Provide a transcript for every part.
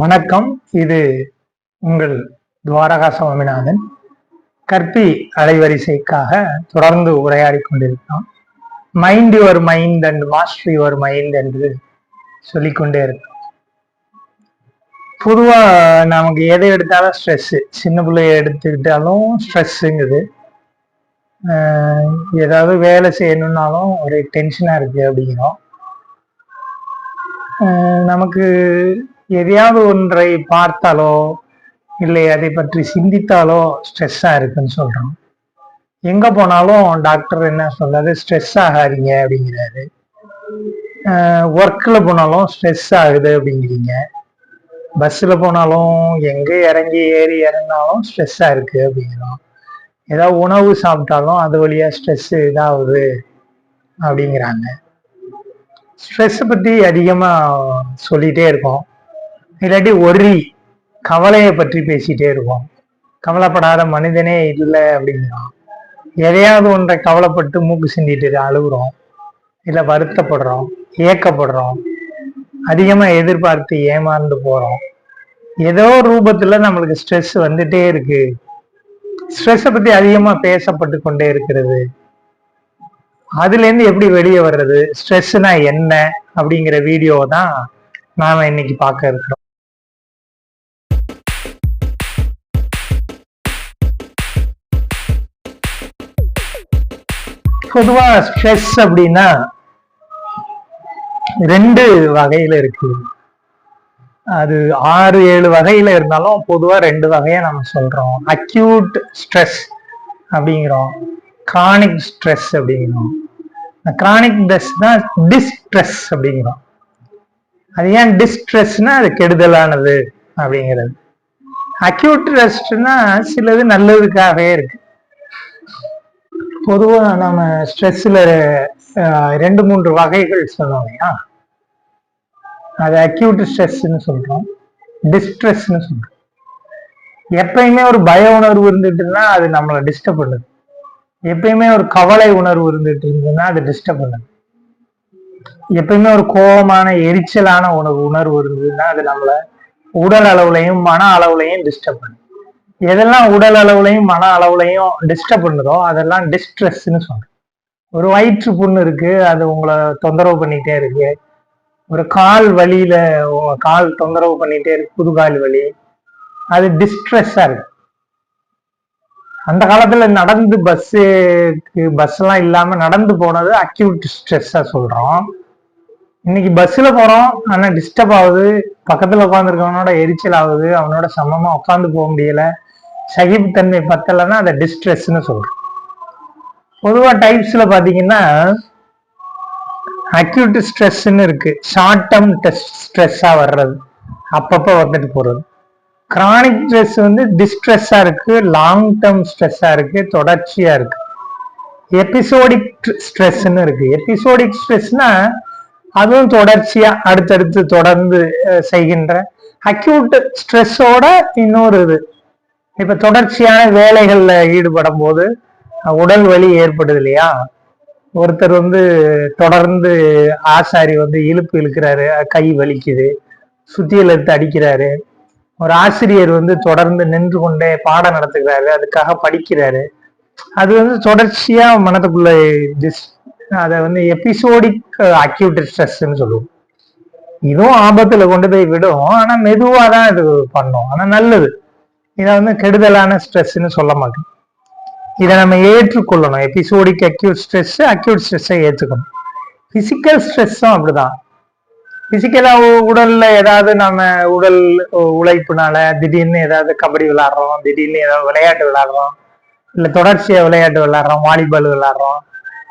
வணக்கம். இது உங்கள் துவாரகா சுவாமிநாதன். கற்பி அலைவரிசைக்காக தொடர்ந்து உரையாடி கொண்டிருக்கிறோம். Mind your mind and master your mind என்று சொல்லிக்கொண்டே இருக்கோம் பொதுவாக நமக்கு எதை எடுத்தாலும் ஸ்ட்ரெஸ்ஸு சின்ன பிள்ளைய எடுத்துக்கிட்டாலும் ஸ்ட்ரெஸ்ஸுங்குது ஏதாவது வேலை செய்யணும்னாலும் ஒரு டென்ஷனாக இருக்குது அப்படிங்கிறோம். நமக்கு எதையாவது ஒன்றை பார்த்தாலோ இல்லை அதை பற்றி சிந்தித்தாலோ ஸ்ட்ரெஸ்ஸாக இருக்குன்னு சொல்கிறோம் எங்கே போனாலும் டாக்டர் என்ன சொல்றாரு? ஸ்ட்ரெஸ் ஆகாதீங்க அப்படிங்கிறாரு. ஒர்க்கில் போனாலும் ஸ்ட்ரெஸ் ஆகுது அப்படிங்கிறீங்க. பஸ்ஸில் போனாலும் எங்கே இறங்கி ஏறி இறங்கினாலும் ஸ்ட்ரெஸ்ஸாக இருக்கு அப்படிங்கிறோம் ஏதாவது உணவு சாப்பிட்டாலும் அது வழியாக ஸ்ட்ரெஸ் இதாகுது அப்படிங்கிறாங்க. ஸ்ட்ரெஸ்ஸை பற்றி அதிகமாக சொல்லிகிட்டே இருக்கோம். இல்லாட்டி ஒரி கவலையை பற்றி பேசிட்டே இருக்கோம் கவலைப்படாத மனிதனே இல்லை அப்படிங்கிறோம் எதையாவது ஒன்றை கவலைப்பட்டு மூக்கு சிந்திட்டு அழுகுறோம். இல்லை வருத்தப்படுறோம் ஏக்கப்படுறோம். அதிகமாக எதிர்பார்த்து ஏமாந்து போகிறோம் ஏதோ ரூபத்தில் நம்மளுக்கு ஸ்ட்ரெஸ் வந்துட்டே இருக்கு. ஸ்ட்ரெஸ்ஸை பற்றி அதிகமாக பேசப்பட்டு கொண்டே இருக்கிறது. அதுலேருந்து எப்படி வெளியே வர்றது? ஸ்ட்ரெஸ்னா என்ன? அப்படிங்கிற வீடியோ தான் நாம் இன்னைக்கு பார்க்க இருக்கிறோம். பொதுவா ஸ்ட்ரெஸ் அப்படின்னா ரெண்டு வகையில இருக்கு. அது ஆறு ஏழு வகையில இருந்தாலும் பொதுவா ரெண்டு வகையா நம்ம சொல்றோம். அக்யூட் ஸ்ட்ரெஸ் அப்படிங்கிறோம். கிரானிக் ஸ்ட்ரெஸ் அப்படிங்கிறோம். கிரானிக் ஸ்ட்ரெஸ் தான் டிஸ்ட்ரெஸ் அப்படிங்கிறோம். அது ஏன் டிஸ்ட்ரெஸ்னா அது கெடுதலானது அப்படிங்கிறது. அக்யூட் ரெஸ்ட்னா சிலது நல்லதுக்காகவே இருக்கு. பொதுவா நம்ம ஸ்ட்ரெஸ்ல ரெண்டு மூன்று வகைகள் சொன்னோம் இல்லையா? அது அக்யூட் ஸ்ட்ரெஸ்ன்னு சொல்றோம் டிஸ்ட்ரெஸ்ன்னு சொல்றோம். எப்பயுமே ஒரு பய உணர்வு இருந்துட்டுன்னா அது நம்மளை டிஸ்டர்ப் பண்ணுது. எப்பயுமே ஒரு கவலை உணர்வு இருந்துட்டு இருந்ததுன்னா அது டிஸ்டர்ப் பண்ணுது. எப்பயுமே ஒரு கோபமான எரிச்சலான உணர்வு உணர்வு இருந்ததுன்னா அது நம்மளை உடல் அளவுலையும் மன அளவுலையும் டிஸ்டர்ப் பண்ணுது. எதெல்லாம் உடல் அளவுலையும் மன அளவுலையும் டிஸ்டர்ப் பண்ணுதோ அதெல்லாம் டிஸ்ட்ரெஸ்ன்னு சொல்றோம். ஒரு வயிற்று புண்ணு இருக்கு அது உங்களை தொந்தரவு பண்ணிட்டே இருக்கு. ஒரு கால் வலியில உங்க கால் தொந்தரவு பண்ணிட்டே இருக்கு புது கால் வலி. அது டிஸ்ட்ரெஸ்ஸா இருக்கு. அந்த காலத்துல நடந்து பஸ்ஸுக்கு பஸ் எல்லாம் இல்லாம நடந்து போனது அக்யூட் ஸ்ட்ரெஸ்ஸா சொல்றோம். இன்னைக்கு பஸ்ல போறோம் ஆனா டிஸ்டர்ப் ஆகுது. பக்கத்துல உட்காந்துருக்கவனோட எரிச்சல் ஆகுது அவனோட சமமா உட்காந்து போக முடியல. சகிப்புத்தன்மை பத்தலைன்னா அதை டிஸ்ட்ரெஸ்ன்னு சொல்கிறோம் பொதுவா டைப்ஸ்ல பாத்தீங்கன்னா அக்யூட் ஸ்ட்ரெஸ்ன்னு இருக்கு. ஷார்ட் டேர்ம் ஸ்ட்ரெஸ்ஸா வர்றது. அப்பப்போ வந்துட்டு போறது. கிரானிக் ஸ்ட்ரெஸ் வந்து டிஸ்ட்ரெஸ்ஸா இருக்கு லாங் டேர்ம் ஸ்ட்ரெஸ்ஸா இருக்கு தொடர்ச்சியா இருக்கு. எபிசோடிக் ஸ்ட்ரெஸ்ன்னு இருக்கு. எபிசோடிக் ஸ்ட்ரெஸ்னா அதுவும் தொடர்ச்சியா அடுத்தடுத்து தொடர்ந்து செய்கின்ற அக்யூட் ஸ்ட்ரெஸ்ஸோட இன்னொரு இது. இப்ப தொடர்ச்சியான வேலைகள்ல ஈடுபடும் போது உடல் வலி ஏற்படுது இல்லையா? ஒருத்தர் வந்து தொடர்ந்து ஆசாரி வந்து இழுப்பு இழுக்கிறாரு கை வலிக்குது சுத்தியில் எடுத்து அடிக்கிறாரு. ஒரு ஆசிரியர் வந்து தொடர்ந்து நின்று கொண்டே பாடம் நடத்துகிறாரு அதுக்காக படிக்கிறாரு. அது வந்து தொடர்ச்சியா மனதுக்குள்ள டிஸ் அதை வந்து எபிசோடிக் அக்யூட் ஸ்ட்ரெஸ்ன்னு சொல்லுவோம். இதுவும் ஆபத்துல கொண்டு போய் விடும். ஆனா மெதுவா தான் இது பண்ணும். ஆனா நல்லது. இதை வந்து கெடுதலான ஸ்ட்ரெஸ்ன்னு சொல்ல மாட்டோம் இதை நம்ம ஏற்றுக்கொள்ளணும். எபிசோடிக் அக்யூட் ஸ்ட்ரெஸ் அக்யூட் ஸ்ட்ரெஸ்ஸை ஏற்றுக்கணும் பிசிக்கல் ஸ்ட்ரெஸ்ஸும் அப்படிதான். பிசிக்கலா உடல்ல ஏதாவது நம்ம உடல் உழைப்புனால திடீர்னு ஏதாவது கபடி விளாடுறோம் திடீர்னு ஏதாவது விளையாட்டு விளாடுறோம் இல்ல தொடர்ச்சியா விளையாட்டு விளாட்றோம் வாலிபால் விளாட்றோம்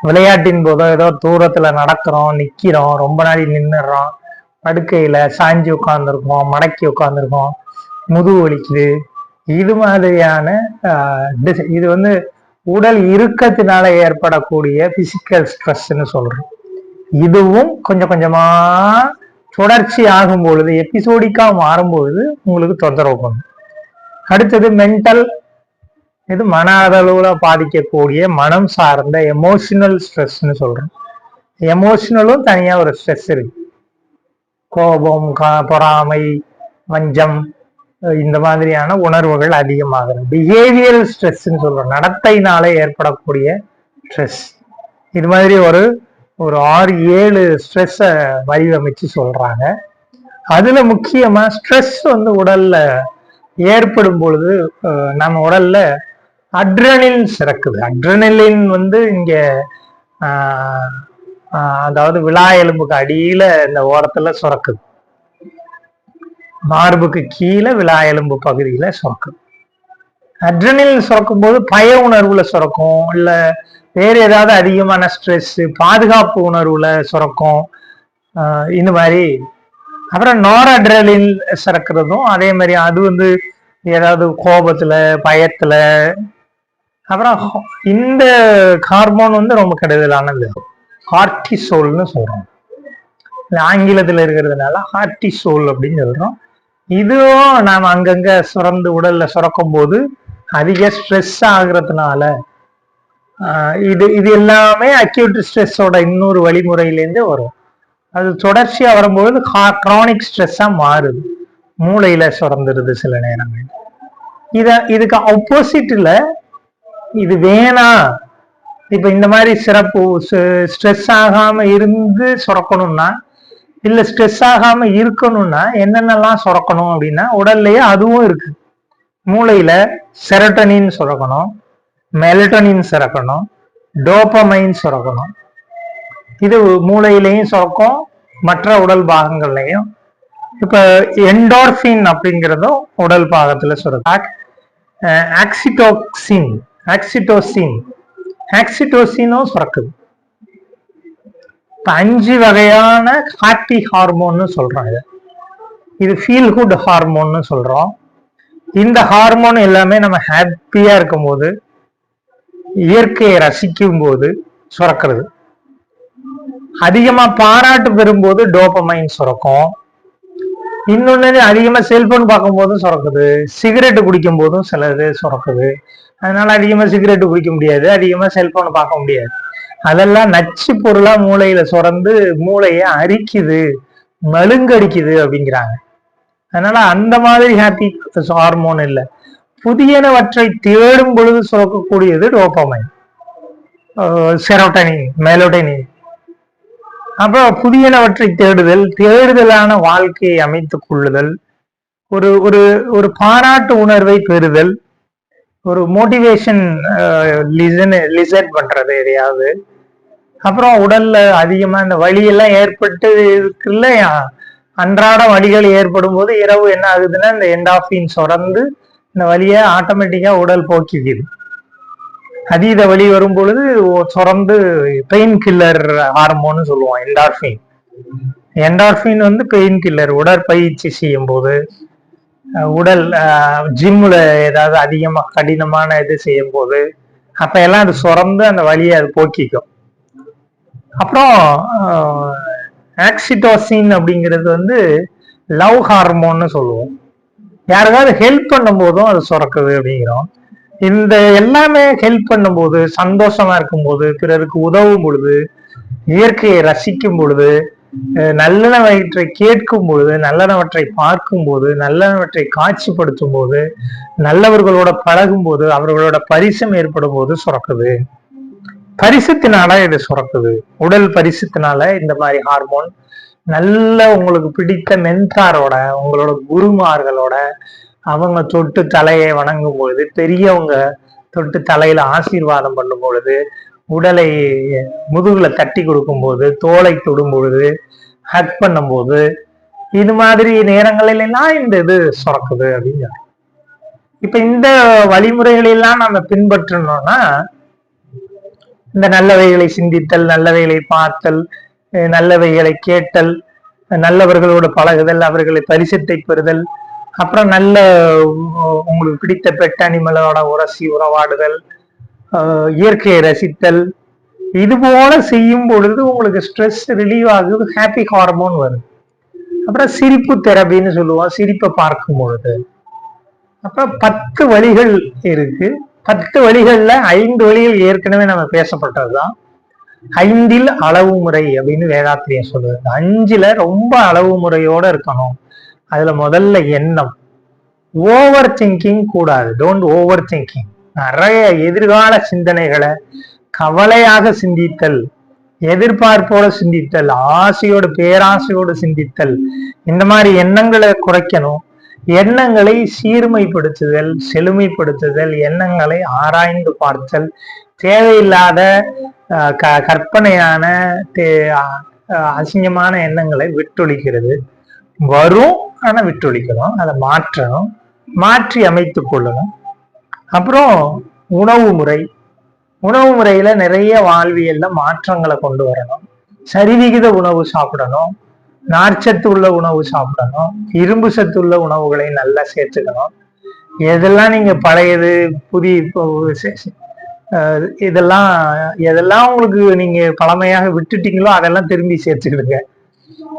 விளையாட்டின் போதோ ஏதோ தூரத்துல நடக்கிறோம் நிக்கிறோம் ரொம்ப நாளி நின்றுடுறோம் படுக்கையில சாஞ்சி உட்காந்துருக்கோம் மடக்கி உட்காந்துருக்கோம் முதுகு வலிக்குது இது மாதிரியான இது வந்து உடல் இறுக்கத்தினால ஏற்படக்கூடிய பிசிக்கல் ஸ்ட்ரெஸ்ன்னு சொல்றோம். இதுவும் கொஞ்சம் கொஞ்சமா தொடர்ச்சி ஆகும் பொழுது எபிசோடிக்கா மாறும் பொழுது உங்களுக்கு தொந்தரவு பண்ணும். அடுத்தது மென்டல் இது மன அளவுல பாதிக்கக்கூடிய மனம் சார்ந்த எமோஷனல் ஸ்ட்ரெஸ்ன்னு சொல்றோம். எமோஷனலும் தனியா ஒரு ஸ்ட்ரெஸ் இருக்கு. கோபம் பொறாமை வஞ்சம் இந்த மாதிரியான உணர்வுகள் அதிகமாகிறது. பிஹேவியல் ஸ்ட்ரெஸ்ன்னு சொல்றோம். நடத்தையினால ஏற்படக்கூடிய ஸ்ட்ரெஸ் இது மாதிரி ஒரு ஒரு ஆறு ஏழு ஸ்ட்ரெஸ்ஸை வடிவமைச்சு சொல்றாங்க. அதுல முக்கியமா ஸ்ட்ரெஸ் வந்து உடல்ல ஏற்படும் பொழுது நம்ம உடல்ல அட்ரனின் சிறக்குது. அட்ரனலின் வந்து இங்க அதாவது விழா எலும்புக்கு அடியில இந்த ஓரத்துல சுரக்குது. மார்புக்கு கீழே விழா எலும்பு பகுதியில சுரக்கும். அட்ரனில் சுரக்கும் போது பய உணர்வுல சுரக்கும். இல்ல வேற ஏதாவது அதிகமான ஸ்ட்ரெஸ் பாதுகாப்பு உணர்வுல சுரக்கும். இந்த மாதிரி. அப்புறம் நோரட்ரலின் சுரக்கிறதும் அதே மாதிரி அது வந்து ஏதாவது கோபத்துல பயத்துல. அப்புறம் இந்த ஹார்மோன் வந்து ரொம்ப கெடுதலானது ஹார்டிசோல்னு சொல்றோம். ஆங்கிலத்தில் இருக்கிறதுனால ஹார்டிசோல் அப்படின்னு சொல்றோம். இதுவும் நாம் அங்கங்க சுரந்து உடல்ல சுரக்கும் போது அதிக ஸ்ட்ரெஸ் ஆகுறதுனால இது இது எல்லாமே அக்யூட் ஸ்ட்ரெஸ்ஸோட இன்னொரு வழிமுறையிலேருந்து வரும். அது தொடர்ச்சியா வரும்போது க்ரானிக் ஸ்ட்ரெஸ்ஸா மாறுது. மூளையில சுரந்துருது சில நேரங்கள். இத இதுக்கு ஆப்போசிட்ல இது வேணாம் இப்ப இந்த மாதிரி சிறப்பு ஸ்ட்ரெஸ் ஆகாம இருந்து சுரக்கணும்னா இல்ல ஸ்ட்ரெஸ் ஆகாம இருக்கணும்னா என்னென்னலாம் சுரக்கணும் அப்படின்னா உடல்லயே அதுவும் இருக்கு. மூளையில செரட்டனின் சுரக்கணும் மெலட்டனின் சுரக்கணும் டோப்பமைன் சுரக்கணும். இது மூளையிலையும் சுரக்கும் மற்ற உடல் பாகங்கள்லையும். இப்ப என்டோர்ஃபின் அப்படிங்கிறதும் உடல் பாகத்துல சுரக்கும். Oxytocin oxytocin ஆக்சிடோசினும் சுரக்குது. அஞ்சு வகையான ஹாப்பி ஹார்மோன்னு சொல்றோம் இது. இது ஃபீல் குட் ஹார்மோன்னு சொல்றோம். இந்த ஹார்மோன் எல்லாமே நம்ம ஹாப்பியா இருக்கும்போது இயற்கையை ரசிக்கும் போது சுரக்கிறது. அதிகமா பாராட்டு பெறும்போது டோபமைன் சுரக்கும். இன்னொன்னு அதிகமா செல்போன் பார்க்கும் போதும் சுரக்குது. சிகரெட்டு குடிக்கும் போதும் சிலது சுரக்குது. அதனால அதிகமா சிகரெட்டு குடிக்க முடியாது. அதிகமா செல்போன் பார்க்க முடியாது. அதெல்லாம் நச்சு பொருளா மூளையில சுரந்து மூளையை அரிக்குது மழுங்கடிக்குது அப்படிங்கிறாங்க. அதனால அந்த மாதிரி ஹாப்பி ஹார்மோன் இல்லை. புதியனவற்றை தேடும் பொழுது சுரக்கக்கூடியது டோபமைன் செரோட்டனின் மெலோடனின் அப்புறம் புதியனவற்றை தேடுதல் தேடுதலான வாழ்க்கையை அமைத்துக் கொள்ளுதல் ஒரு ஒரு ஒரு பாராட்டு உணர்வை பெறுதல் ஒரு மோட்டிவேஷன் லிசன் லிசன் பண்றது எதையாவது. அப்புறம் உடல்ல அதிகமா இந்த வலியெல்லாம் ஏற்பட்டு இருக்குல்ல அன்றாட வலிகள் ஏற்படும் போது இரவு என்ன ஆகுதுன்னா இந்த என்டாஃபின் சுரந்து இந்த வலியை ஆட்டோமேட்டிக்கா உடல் போக்கிக்குது. அதீத வலி வரும் பொழுது சுரந்து பெயின் கில்லர் ஹார்மோன்னு சொல்லுவோம் என்டார்பின் என்டார்பின் வந்து பெயின் கில்லர் உடற்பயிற்சி செய்யும் போது உடல் ஜிம்ல ஏதாவது அதிகமா கடினமான இது செய்யும் போது அப்ப எல்லாம் அது சுரந்து அந்த வலியை அது போக்கிக்கும். அப்புறம் ஆக்சிடோசின் அப்படிங்கிறது வந்து லவ் ஹார்மோன்னு சொல்லுவோம். யாருக்காவது ஹெல்ப் பண்ணும் போதும் அது சுரக்குது அப்படிங்கிறோம். இந்த எல்லாமே ஹெல்ப் பண்ணும்போது சந்தோஷமா இருக்கும்போது பிறருக்கு உதவும் பொழுது இயற்கையை ரசிக்கும் பொழுது நல்லனவற்றை கேட்கும் பொழுது நல்லனவற்றை பார்க்கும் போது நல்லனவற்றை காட்சிப்படுத்தும் போது நல்லவர்களோட பழகும் போது அவர்களோட பரிசம் ஏற்படும் போது சுரக்குது. பரிசத்தினால இது சுரக்குது. உடல் பரிசத்தினால இந்த மாதிரி ஹார்மோன் நல்ல உங்களுக்கு பிடித்த மென்தாரோட உங்களோட குருமார்களோட அவங்க தொட்டு தலையை வணங்கும் பொழுது பெரியவங்க தொட்டு தலையில ஆசீர்வாதம் பண்ணும் பொழுது உடலை முதுகுல தட்டி கொடுக்கும் போது தோலை தொடும் பொழுது ஹக் பண்ணும்போது இது மாதிரி நேரங்களில் எல்லாம் இந்த இது சுரக்குது அப்படின்னு இப்ப இந்த வழிமுறைகளெல்லாம் நம்ம பின்பற்றணும்னா இந்த நல்லவைகளை சிந்தித்தல் நல்லவைகளை பார்த்தல் நல்லவைகளை கேட்டல் நல்லவர்களோடு பழகுதல் அவர்களை பரிசத்தை பெறுதல் அப்புறம் நல்ல உங்களுக்கு பிடித்த பெட் அனிமலோட உரசி உறவாடுதல் இயற்கையை ரசித்தல் இது போல செய்யும் பொழுது உங்களுக்கு ஸ்ட்ரெஸ் ரிலீவ் ஆகுது ஹாப்பி ஹார்மோன் வருது அப்புறம் சிரிப்பு தெரபின்னு சொல்லுவோம் சிரிப்பை பார்க்கும் பொழுது. அப்புறம் பத்து வழிகள் இருக்கு. பத்து வழிகள்ல ஐந்து வழிகள் ஏற்கனவே நம்ம பேசப்பட்டதுதான். ஐந்தில் அளவு முறை அப்படின்னு வேதாத்திரியம் சொல்லுது அஞ்சுல ரொம்ப அளவு முறையோட இருக்கணும். அதுல முதல்ல எண்ணம். ஓவர் திங்கிங் கூடாது. டோன்ட் ஓவர் திங்கிங் நிறைய எதிர்கால சிந்தனைகளை கவலையாக சிந்தித்தல் எதிர்பார்ப்போட சிந்தித்தல் ஆசையோடு பேராசையோடு சிந்தித்தல் இந்த மாதிரி எண்ணங்களை குறைக்கணும். எண்ணங்களை சீர்மைப்படுத்துதல் செழுமைப்படுத்துதல் எண்ணங்களை ஆராய்ந்து பார்த்தல் தேவையில்லாத க கற்பனையான தே- அசிங்கமான எண்ணங்களை விட்டொழிக்கிறது. வரும் ஆனா விட்டொழிக்கணும். அதை மாற்றணும். மாற்றி அமைத்துக் கொள்ளணும். அப்புறம் உணவு முறை. உணவு முறையில நிறைய வாழ்வியல்ல மாற்றங்களை கொண்டு வரணும். சரிவிகித உணவு சாப்பிடணும். நார்ச்சத்து உள்ள உணவு சாப்பிடணும் இரும்பு சத்து உள்ள உணவுகளை நல்லா சேர்த்துக்கணும். எதெல்லாம் நீங்க பழையது புதிய இப்போ இதெல்லாம் எதெல்லாம் உங்களுக்கு நீங்க பழமையாக விட்டுட்டீங்களோ அதெல்லாம் திரும்பி சேர்த்துக்கிடுங்க.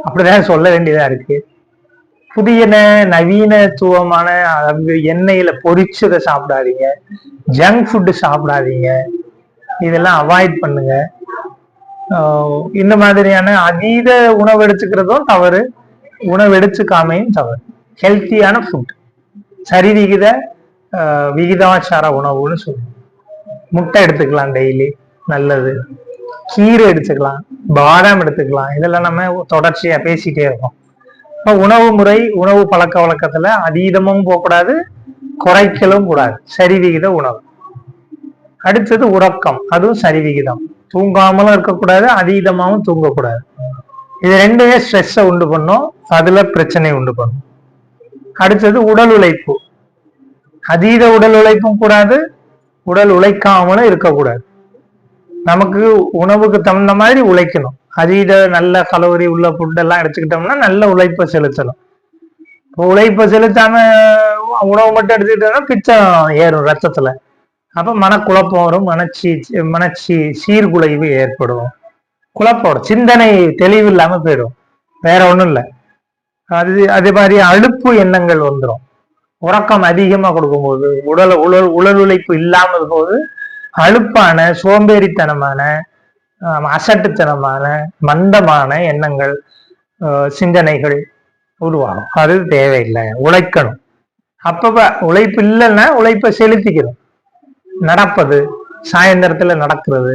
அப்படிதான் சொல்ல வேண்டியதா இருக்கு. புதியன நவீனத்துவமான எண்ணெயில பொரிச்சதை சாப்பிடாதீங்க. ஜங்க் ஃபுட்டு சாப்பிடாதீங்க. இதெல்லாம் அவாய்ட் பண்ணுங்க. இந்த மாதிரியான அதீத உணவு எடுத்துக்கிறதும் தவறு. உணவு எடுத்துக்காமையும் தவறு. ஹெல்த்தியான ஃபுட் சரிவிகித விகித விகிதாச்சார உணவுன்னு சொல்லுவோம். முட்டை எடுத்துக்கலாம் டெய்லி நல்லது. கீரை எடுத்துக்கலாம். பாதாம் எடுத்துக்கலாம். இதெல்லாம் நம்ம தொடர்ச்சியா பேசிட்டே இருக்கோம். இப்போ உணவு முறை உணவு பழக்க வழக்கத்துல அதீதமும் போகக்கூடாது குறைக்கலும் கூடாது. சரிவிகித உணவு. அடுத்தது உறக்கம். அதுவும் சரிவிகிதம். தூங்காமலும் இருக்கக்கூடாது அதீதமாகவும் தூங்கக்கூடாது. இது ரெண்டுமே ஸ்ட்ரெஸ்ஸை உண்டு பண்ணும். அதுல பிரச்சனை உண்டு பண்ணும். அடுத்தது உடல் உழைப்பு. அதீத உடல் உழைப்பும் கூடாது உடல் உழைக்காமலும் இருக்கக்கூடாது. நமக்கு உணவுக்கு தகுந்த மாதிரி உழைக்கணும். அதீத நல்ல கலோரி உள்ள ஃபுட்டெல்லாம் எடுத்துக்கிட்டோம்னா நல்ல உழைப்பை செலுத்தணும். இப்போ உழைப்பை செலுத்தாம உணவு மட்டும் எடுத்துக்கிட்டோம்னா பிச்சம் ஏறும் ரத்தத்துல. அப்ப மனக்குழப்பம் வரும் மனச்சி மனச்சி சீர்குலைவு ஏற்படும். குழப்பம் சிந்தனை தெளிவு இல்லாம போயிடும். வேற ஒண்ணும் இல்லை. அது அதே மாதிரி அழுப்பு எண்ணங்கள் வந்துடும் உறக்கம் அதிகமா கொடுக்கும்போது உடல் உடல் உடல் உழைப்பு இல்லாமல் போது அலுப்பான சோம்பேறித்தனமான அசட்டுத்தனமான மந்தமான எண்ணங்கள் சிந்தனைகள் உருவாகும். அது தேவையில்லை. உழைக்கணும். அப்பப்ப உழைப்பு இல்லைன்னா உழைப்பை செலுத்திக்கணும். நடப்பது சாயந்தரத்துல நடக்கிறது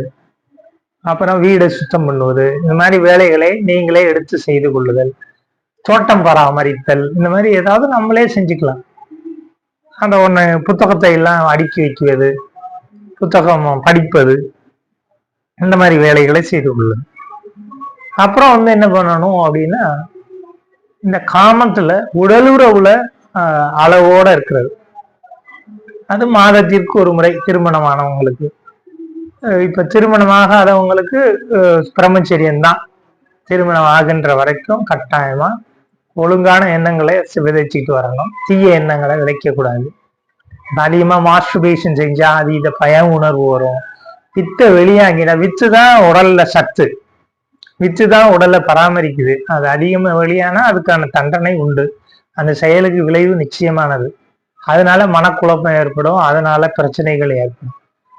அப்புறம் வீடை சுத்தம் பண்ணுவது இந்த மாதிரி வேலைகளை நீங்களே எடுத்து செய்து கொள்ளுதல் தோட்டம் பராமரித்தல் இந்த மாதிரி ஏதாவது நம்மளே செஞ்சுக்கலாம். அந்த ஒண்ணு புத்தகத்தை எல்லாம் அடுக்கி வைக்குவது புத்தகம் படிப்பது இந்த மாதிரி வேலைகளை செய்து கொள்ளுது அப்புறம் வந்து என்ன பண்ணணும் அப்படின்னா இந்த காமத்துல உடலுறவுல அளவோட இருக்கிறது. அது மாதத்திற்கு ஒரு முறை திருமணமானவங்களுக்கு. இப்ப திருமணமாகாதவங்களுக்கு அஹ், பிரம்மச்சரியம் தான். திருமணம் ஆகின்ற வரைக்கும் கட்டாயமா ஒழுங்கான எண்ணங்களை விதைச்சிட்டு வரணும். தீய எண்ணங்களை விதைக்கக்கூடாது. கூடாது அதிகமா மாஸ்டர்பேஷன் செஞ்சா அது இத பய உணர்வு வரும். வித்தை வெளியாகினா வித்து தான் உடல்ல சத்து. வித்து தான் உடலை பராமரிக்குது. அது அதிகமா வெளியானா அதுக்கான தண்டனை உண்டு. அந்த செயலுக்கு விளைவு நிச்சயமானது. அதனால மனக்குழப்பம் ஏற்படும் அதனால பிரச்சனைகள் ஏற்படும்.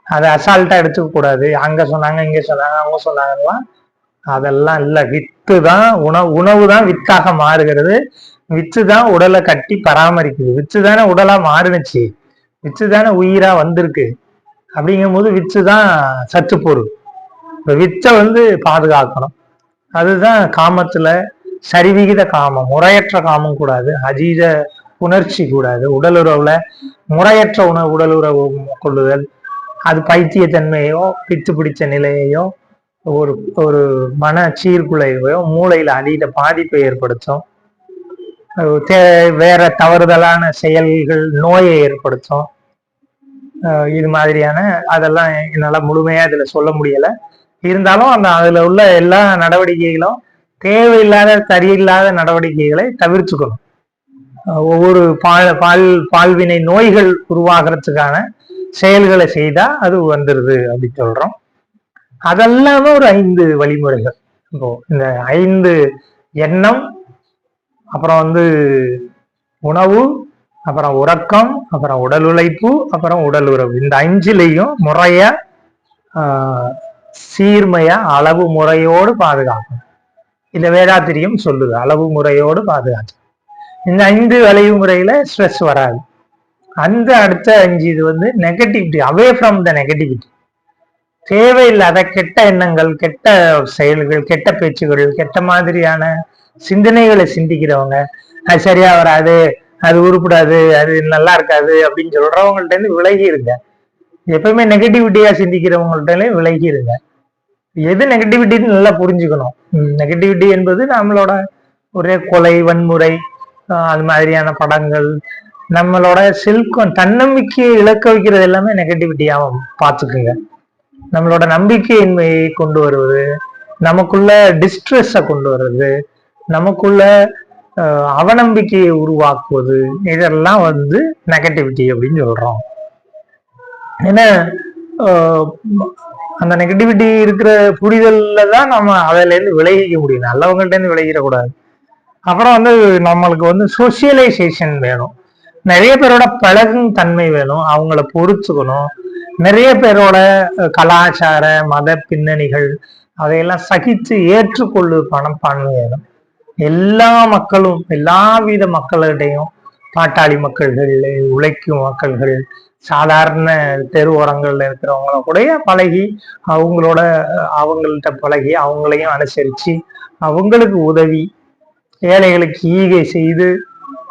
அதை அசால்ட்டா எடுத்துக்க கூடாது. அங்க சொன்னாங்க இங்க சொன்னாங்க அவங்க சொன்னாங்கலாம் அதெல்லாம் இல்ல. வித்து தான் உணவு உணவு தான் வித்தாக மாறுகிறது. வித்து தான் உடலை கட்டி பராமரிக்குது. வித்து தானே உடலா மாறுனுச்சு. வித்து தானே உயிரா வந்திருக்கு. அப்படிங்கும்போது வித்து தான் சத்து பொருள் இப்போ வித்தை வந்து பாதுகாக்கணும். அதுதான் காமத்துல சரிவிகித காமம். முறையற்ற காமம் கூடாது. அஜீத உணர்ச்சி கூடாது. உடலுறவுல முறையற்ற உணவு உடலுறவு கொள்ளுதல் அது பைத்தியத்தன்மையோ பித்து பிடிச்ச நிலையையோ ஒரு ஒரு மன சீர்குலைவையோ மூளையில அதீத பாதிப்பை ஏற்படுத்தும். தே- வேற தவறுதலான செயல்கள் நோயை ஏற்படுத்தும். இது மாதிரியான அதெல்லாம் என்னால முழுமையா இதுல சொல்ல முடியல. இருந்தாலும் அந்த அதுல உள்ள எல்லா நடவடிக்கைகளும் தேவையில்லாத சரியில்லாத நடவடிக்கைகளை தவிர்த்துக்கணும். ஒவ்வொரு பால் பால் பால்வினை நோய்கள் உருவாகிறதுக்கான செயல்களை செய்தா அது வந்துருது அப்படி சொல்றோம். அதெல்லாம ஒரு ஐந்து வழிமுறைகள். இப்போ இந்த ஐந்து எண்ணம் அப்புறம் வந்து உணவு அப்புறம் உறக்கம் அப்புறம் உடல் உழைப்பு அப்புறம் உடல் உறவு. இந்த அஞ்சுலையும் முறையா ஆஹ், சீர்மையா அளவு முறையோடு பாதுகாக்கணும். இந்த வேதாத்திரியம் சொல்லுது அளவு முறையோடு பாதுகாக்கணும். இந்த ஐந்து வளைவு முறையில ஸ்ட்ரெஸ் வராது. அந்த அடுத்த அஞ்சு இது வந்து negativity away from the negativity தேவையில்லாத கெட்ட எண்ணங்கள் கெட்ட செயல்கள் கெட்ட பேச்சுகள் கெட்ட மாதிரியான சிந்தனைகளை சிந்திக்கிறவங்க அது சரியா வராது அது உருப்படாது அது நல்லா இருக்காது அப்படின்னு சொல்றவங்கள்ட்ட இருந்து விலகி இருங்க எப்பவுமே நெகட்டிவிட்டியா சிந்திக்கிறவங்கள்ட்ட விலகி இருங்க எது நெகட்டிவிட்டின்னு நல்லா புரிஞ்சுக்கணும். நெகட்டிவிட்டி என்பது நம்மளோட ஒரே கொலை வன்முறை அது மாதிரியான படங்கள் நம்மளோட செல்கம் தன்னம்பிக்கையை இழக்க வைக்கிறது எல்லாமே நெகட்டிவிட்டியாக பார்த்துக்குங்க. நம்மளோட நம்பிக்கையின்மையை கொண்டு வருவது நமக்குள்ள டிஸ்ட்ரெஸ்ஸை கொண்டு வர்றது நமக்குள்ள ஆஹ் அவநம்பிக்கையை உருவாக்குவது இதெல்லாம் வந்து நெகட்டிவிட்டி அப்படின்னு சொல்றோம். ஏன்னா அந்த நெகட்டிவிட்டி இருக்கிற புரிதல்ல தான் நம்ம அதிலேருந்து விலகிக்க முடியும். நல்லவங்கள்ட்ட இருந்து விலகிடக்கூடாது. அப்புறம் வந்து நம்மளுக்கு வந்து சோசியலைசேஷன் வேணும். நிறைய பேரோட பழகும் தன்மை வேணும். அவங்கள பொறுத்துக்கணும். நிறைய பேரோட கலாச்சார மத பின்னணிகள் அதையெல்லாம் சகித்து ஏற்றுக்கொள்ளு பணப்பான்மை வேணும். எல்லா மக்களும் எல்லா வித மக்களிடையும் பாட்டாளி மக்கள்கள் உழைக்கும் மக்கள்கள் சாதாரண தெரு ஓரங்கள்ல இருக்கிறவங்கள கூட பழகி அவங்களோட அவங்கள்ட்ட பழகி அவங்களையும் அனுசரிச்சு அவங்களுக்கு உதவி ஏழைகளுக்கு ஈகை செய்து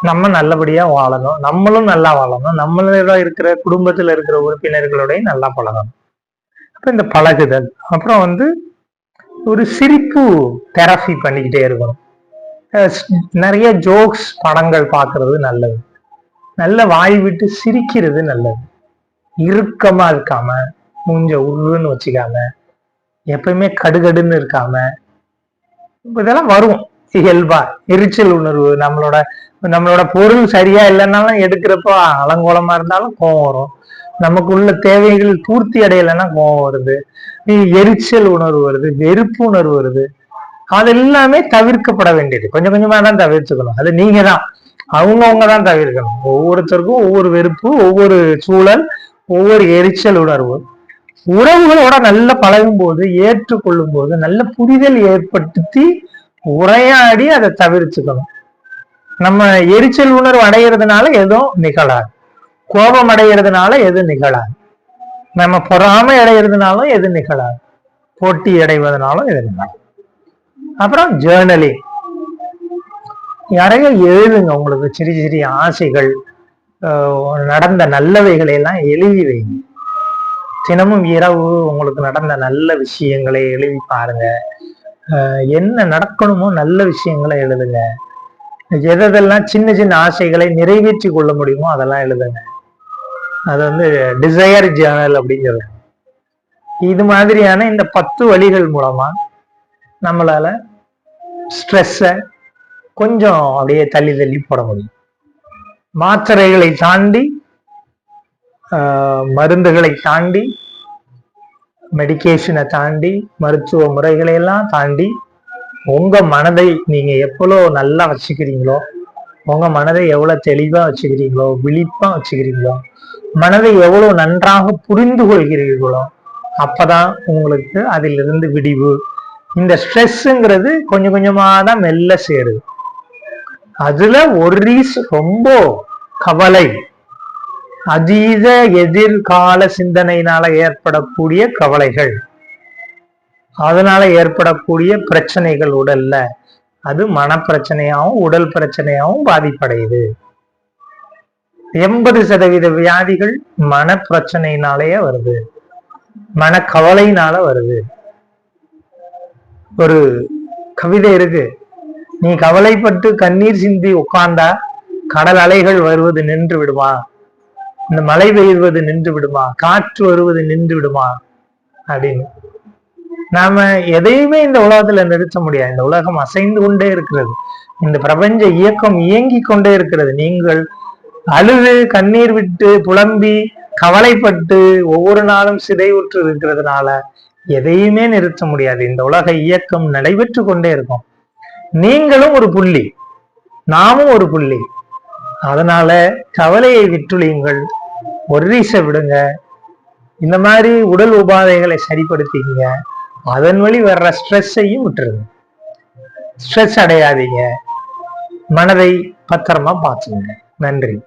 நம்ம நல்லபடியா வாழணும். நம்மளும் நல்லா வாழணும். நம்மளோட இருக்கிற குடும்பத்துல இருக்கிற உறுப்பினர்களோடய நல்லா பழகணும். அப்ப இந்த பழகுதல். அப்புறம் வந்து ஒரு சிரிப்பு தெரபி பண்ணிக்கிட்டே இருக்கணும். நிறைய ஜோக்ஸ் படங்கள் பார்க்கறது நல்லது. நல்ல வாய் விட்டு சிரிக்கிறது நல்லது. இறுக்கமா இருக்காம மூஞ்ச உருன்னு வச்சுக்காம எப்பயுமே கடுகடுன்னு இருக்காம இதெல்லாம் வரும். இயல்பா எரிச்சல் உணர்வு நம்மளோட நம்மளோட பொருள் சரியா இல்லைன்னாலும் எடுக்கிறப்போ அலங்கோலமா இருந்தாலும் கோவம் வரும். நமக்குள்ள தேவைகள் பூர்த்தி அடையலைன்னா கோவம் வருது. எரிச்சல் உணர்வு வருது வெறுப்பு உணர்வு வருது. அது எல்லாமே தவிர்க்கப்பட வேண்டியது. கொஞ்சம் கொஞ்சமா தான் தவிர்த்துக்கணும். அது நீங்க தான். அவங்கவுங்க தான் தவிர்க்கணும். ஒவ்வொருத்தருக்கும் ஒவ்வொரு வெறுப்பு ஒவ்வொரு சூழல் ஒவ்வொரு எரிச்சல் உணர்வு. உறவுகளோட நல்ல பழகும் போது ஏற்றுக்கொள்ளும் போது நல்ல புரிதல் ஏற்படுத்தி உரையாடி அதை தவிர்த்துக்கணும். நம்ம எரிச்சல் உணர்வு அடைகிறதுனால எதுவும் நிகழாது. கோபம் அடைகிறதுனால எதுவும் நிகழாது. நம்ம பொறாமை அடைகிறதுனாலும் எதுவும் நிகழாது. போட்டி அடைவதனாலும் எது நிகழாது. அப்புறம் ஜேர்னலிங் நிறைய எழுதுங்க உங்களுக்கு சிறு சிறிய ஆசைகள் நடந்த நல்லவைகளை எல்லாம் எழுதி வைங்க. தினமும் இரவு உங்களுக்கு நடந்த நல்ல விஷயங்களை எழுதி பாருங்க. என்ன நடக்கணுமோ நல்ல விஷயங்களை எழுதுங்க. எதெல்லாம் சின்ன சின்ன ஆசைகளை நிறைவேற்றி கொள்ள முடியுமோ அதெல்லாம் எழுதுங்க. அது வந்து டிசையர் ஜேர்னல் அப்படின்னு இது மாதிரியான இந்த பத்து வழிகள் மூலமா நம்மளால ஸ்ட்ரெஸ்ஸை கொஞ்சம் அப்படியே தள்ளி தள்ளி போட முடியும். மாத்திரைகளை தாண்டி மருந்துகளை தாண்டி மெடிக்கேஷனை தாண்டி மருத்துவ முறைகளை எல்லாம் தாண்டி உங்கள் மனதை நீங்கள் எவ்வளோ நல்லா வச்சுக்கிறீங்களோ உங்கள் மனதை எவ்வளோ தெளிவாக வச்சுக்கிறீங்களோ விழிப்பாக வச்சுக்கிறீங்களோ மனதை எவ்வளோ நன்றாக புரிந்து கொள்கிறீர்களோ அப்போதான் உங்களுக்கு அதிலிருந்து விடிவு. இந்த ஸ்ட்ரெஸ்ஸுங்கிறது கொஞ்சம் கொஞ்சமாக தான் மெல்ல சேருது. அதில் ஒரு ரீஸ் ரொம்ப கவலை. அதீத எதிர்கால சிந்தனையினால ஏற்படக்கூடிய கவலைகள். அதனால ஏற்படக்கூடிய பிரச்சனைகள் உடல்ல. அது மனப்பிரச்சனையாகவும் உடல் பிரச்சனையாவும் பாதிப்படையுது. எண்பது சதவீத வியாதிகள் மனப்பிரச்சனையினாலேயே வருது. மனக்கவலையினால வருது. ஒரு கவிதை இருக்கு. நீ கவலைப்பட்டு கண்ணீர் சிந்தி உட்கார்ந்தா கடல் அலைகள் வருவது நின்று விடுமா? இந்த மழை பெய்வது நின்று விடுமா? காற்று வருவது நின்று விடுமா? அப்படின்னு. நாம எதையுமே இந்த உலகத்துல நிறுத்த முடியாது. இந்த உலகம் அசைந்து கொண்டே இருக்கிறது. இந்த பிரபஞ்ச இயக்கம் இயங்கி கொண்டே இருக்கிறது. நீங்கள் அழுது கண்ணீர் விட்டு புலம்பி கவலைப்பட்டு ஒவ்வொரு நாளும் சிதைவுற்று இருக்கிறதுனால எதையுமே நிறுத்த முடியாது. இந்த உலக இயக்கம் நடைபெற்று கொண்டே இருக்கும். நீங்களும் ஒரு புள்ளி. நாமும் ஒரு புள்ளி. அதனால கவலையை விட்டுளியுங்கள் ஒர்ரீஸை விடுங்க. இந்த மாதிரி உடல் உபாதைகளை சரிப்படுத்திக்கங்க. அதன் வழி வர்ற ஸ்ட்ரெஸ்ஸையும் விட்டுருங்க. ஸ்ட்ரெஸ் அடையாதீங்க. மனதை பத்திரமா பார்த்துங்க நன்றி.